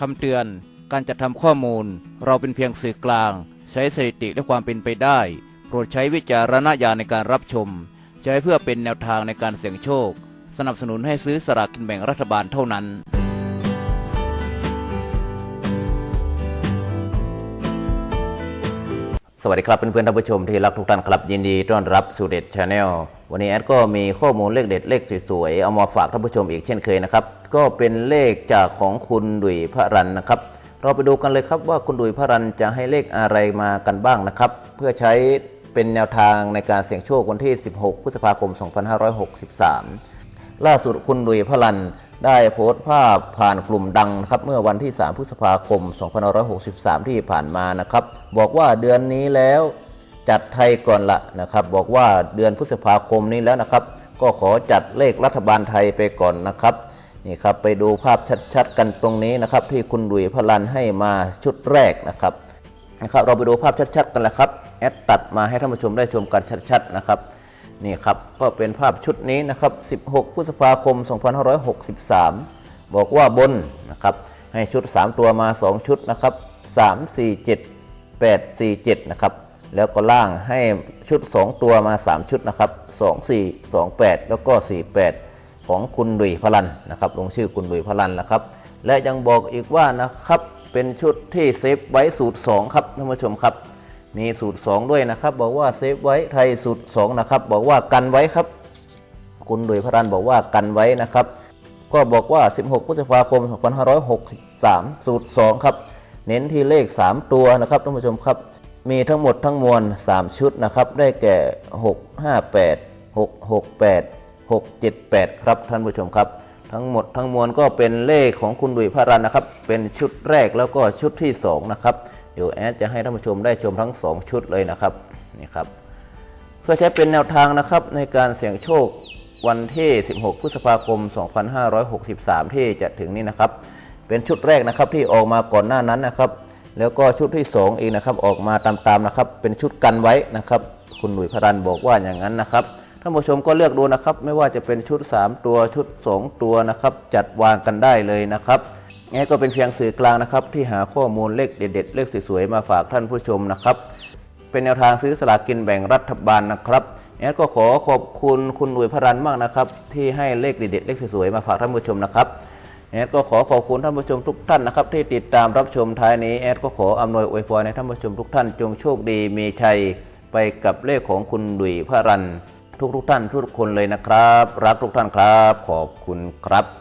คำเตือน การจัดทำข้อมูล เราเป็นเพียงสื่อกลาง ใช้สถิติและความเป็นไปได้ โปรดใช้วิจารณญาณในการรับชม ใช้เพื่อเป็นแนวทางในการเสี่ยงโชค สนับสนุนให้ซื้อสลากกินแบ่งรัฐบาลเท่านั้น สวัสดีครับเพื่อนๆท่านผู้ชมที่รักทุกท่านครับยินดีต้อนรับสู่เด็ดชาแนลวันนี้แอดก็มีข้อมูลเลขเด็ดเลขสวยๆเอามาฝากท่านผู้ชมอีกเช่นเคยนะครับก็เป็นเลขจากของคุณดุยพระรันนะครับ เราไปดูกันเลยครับว่าคุณดุยพระรันจะให้เลขอะไรมากันบ้างนะครับ เพื่อใช้เป็นแนวทางในการเสี่ยงโชควันที่ 16 พฤษภาคม 2563 ล่าสุดคุณดุยพลัน ได้โพสต์ภาพผ่านกลุ่มดังนะครับ เมื่อวันที่ 3 พฤษภาคม 2563 ที่ผ่านมานะครับ บอกว่าเดือนนี้แล้วจัดไทยก่อนละนะครับ บอกว่าเดือนพฤษภาคมนี้แล้วนะครับ ก็ขอจัดเลขรัฐบาลไทยไปก่อนนะครับนี่ครับไปดูภาพชัดๆ กันตรงนี้นะครับ ที่คุณดุยพลันให้มาชุดแรกนะครับนะครับ เราไปดูภาพชัดๆ กันแล้วครับแอดตัดมาให้ท่านผู้ชมได้ชมกันชัดๆนะครับ นี่ครับ ก็เป็นภาพชุดนี้นะครับ 16 พฤษภาคม 2563 บอกว่าบนนะครับ ให้ชุด 3 ตัวมา 2 ชุดนะครับ 3 4 7 8 4 7 นะครับ แล้วก็ล่างให้ชุด 2 ตัวมา 3 ชุดนะครับ 2 4 2 8 แล้วก็ 48 ของคุณดุยพลันนะครับ ลงชื่อคุณดุยพลันนะครับ และยังบอกอีกว่านะครับ เป็นชุดที่เซฟไว้สูตร 2 ครับท่านผู้ชมครับ มีสูตร 2 ด้วยนะครับ บอกว่าเซฟไว้ไทยสูตร 2 นะครับ บอกว่ากันไว้ครับ คุณดุยพรันบอกว่ากันไว้นะครับ ก็บอกว่า 16 พฤษภาคม 2563 สูตร 2 ครับ เน้นที่เลข 3 ตัวนะครับท่านผู้ชมครับ มีทั้งหมดทั้งมวล 3 ชุดนะครับ ได้แก่ 658 668 678 ครับท่านผู้ชมครับ ทั้งหมดทั้งมวลก็เป็นเลขของคุณดุยพรันนะครับ เป็นชุดแรกแล้วก็ชุดที่ 2 นะครับ ดี๋ยวแอดจะให้ท่านผู้ชมได้ชมทั้ง 2 ชุดเลยนะครับนี่ครับเพื่อใช้เป็นแนวทางนะครับในการเสี่ยงโชควันที่ 16 พฤษภาคม 2563 ที่จะถึงนี้นะครับ เป็นชุดแรกนะครับที่ออกมาก่อนหน้านั้นนะครับ แล้วก็ชุดที่2อีกนะครับออกมาตามๆนะครับ เป็นชุดกันไว้นะครับ คุณหนุ่ยพรันบอกว่าอย่างนั้นนะครับท่านผู้ชมก็เลือกดูนะครับ ไม่ว่าจะเป็นชุด 3 ตัวชุด 2 ตัวนะครับ จัดวางกันได้เลยนะครับ นี่ก็เป็นเพียงสื่อกลางนะครับ ที่หาข้อมูลเลขเด็ดๆเลขสวยๆมาฝากท่านผู้ชมนะครับ เป็นแนวทางซื้อสลากกินแบ่งรัฐบาลนะครับแอดก็ขอขอบคุณคุณหนุ่ยพรันมากนะครับ ที่ให้เลขเด็ดๆเลขสวยๆมาฝากท่านผู้ชมนะครับแอดก็ขอขอบคุณท่านผู้ชมทุกท่านนะครับ ที่ติดตามรับชมท้ายนี้แอดก็ขออำนวยอวยพรในท่านผู้ชมทุกท่านจงโชคดีมีชัยไปกับเลขของคุณหนุ่ยพรัน ทุกๆท่านทุกคนเลยนะครับ รักทุกท่านครับ ขอบคุณครับ